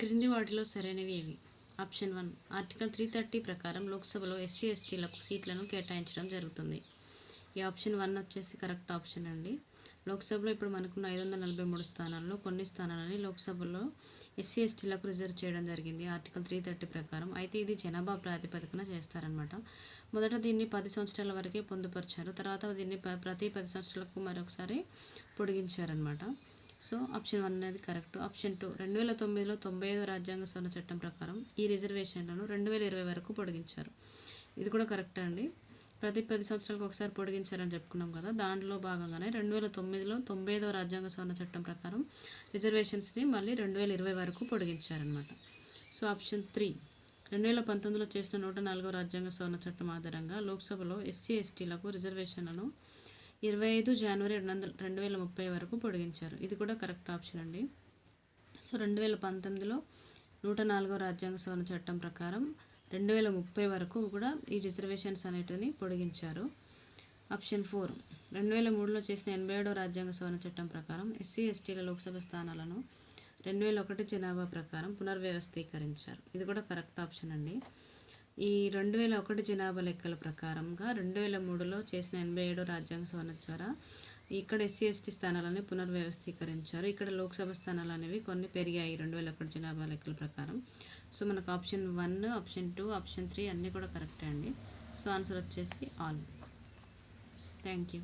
క్రింది వాటిలో సరైనవి ఏవి? Option one article three thirty ప్రకారం లోక్సభలో ఎస్సీ ఎస్టీలకు సీట్లను కేటాయించడం జరుగుతుంది. ఈ ఆప్షన్ వన్ వచ్చేసి కరెక్ట్ ఆప్షన్ అండి. లోక్సభలో ఇప్పుడు మనకున్న ఐదు వందల నలభై మూడు స్థానాల్లో కొన్ని స్థానాలని లోక్సభలో ఎస్సీ ఎస్టీలకు రిజర్వ్ చేయడం జరిగింది. ఆర్టికల్ త్రీ థర్టీ ప్రకారం అయితే ఇది జనాభా ప్రాతిపదికన చేస్తారనమాట మొదట దీన్ని పది సంవత్సరాల వరకే పొందుపరిచారు. తర్వాత దీన్ని ప్రతి పది సంవత్సరాలకు మరొకసారి పొడిగించారనమాట సో ఆప్షన్ వన్ అనేది కరెక్ట్. ఆప్షన్ టూ రెండు వేల తొమ్మిదిలో తొంభై ఐదో రాజ్యాంగ సవరణ చట్టం ప్రకారం ఈ రిజర్వేషన్లను రెండు వేల ఇరవై వరకు పొడిగించారు. ఇది కూడా కరెక్ట్ అండి. ప్రతి పది సంవత్సరాలకు ఒకసారి పొడిగించారని చెప్పుకున్నాం కదా. దాంట్లో భాగంగానే రెండు వేల తొమ్మిదిలో తొంభై ఐదో రాజ్యాంగ సవరణ చట్టం ప్రకారం రిజర్వేషన్స్ని మళ్ళీ రెండు వేల ఇరవై వరకు పొడిగించారనమాట సో ఆప్షన్ త్రీ రెండు వేల పంతొమ్మిదిలో చేసిన నూట నాలుగో రాజ్యాంగ సవరణ చట్టం ఆధారంగా లోక్సభలో ఎస్సీ ఎస్టీలకు రిజర్వేషన్లను ఇరవై ఐదు జనవరి రెండు వందల రెండు వేల ముప్పై వరకు పొడిగించారు. ఇది కూడా కరెక్ట్ ఆప్షన్ అండి. సో రెండు వేల పంతొమ్మిదిలో నూట నాలుగో రాజ్యాంగ సవరణ చట్టం ప్రకారం రెండు వేల ముప్పై వరకు కూడా ఈ రిజర్వేషన్స్ అనేటిని పొడిగించారు. ఆప్షన్ ఫోర్ రెండు వేల మూడులో చేసిన ఎనభై ఏడో రాజ్యాంగ సవరణ చట్టం ప్రకారం ఎస్సీ ఎస్టీల లోక్సభ స్థానాలను రెండు వేల ఒకటి జనాభా ప్రకారం పునర్వ్యవస్థీకరించారు. ఇది కూడా కరెక్ట్ ఆప్షన్ అండి. ఈ రెండు వేల ఒకటి జనాభా లెక్కల ప్రకారంగా రెండు వేల మూడులో చేసిన ఎనభై ఏడు రాజ్యాంగ సవరణ ద్వారా ఇక్కడ ఎస్సీ ఎస్టీ స్థానాలని పునర్వ్యవస్థీకరించారు. ఇక్కడ లోక్సభ స్థానాలు అనేవి కొన్ని పెరిగాయి రెండు వేల ఒకటి జనాభా లెక్కల ప్రకారం. సో మనకు option one option two option three అన్నీ కూడా కరెక్టే అండి. సో ఆన్సర్ వచ్చేసి ఆల్. Thank you.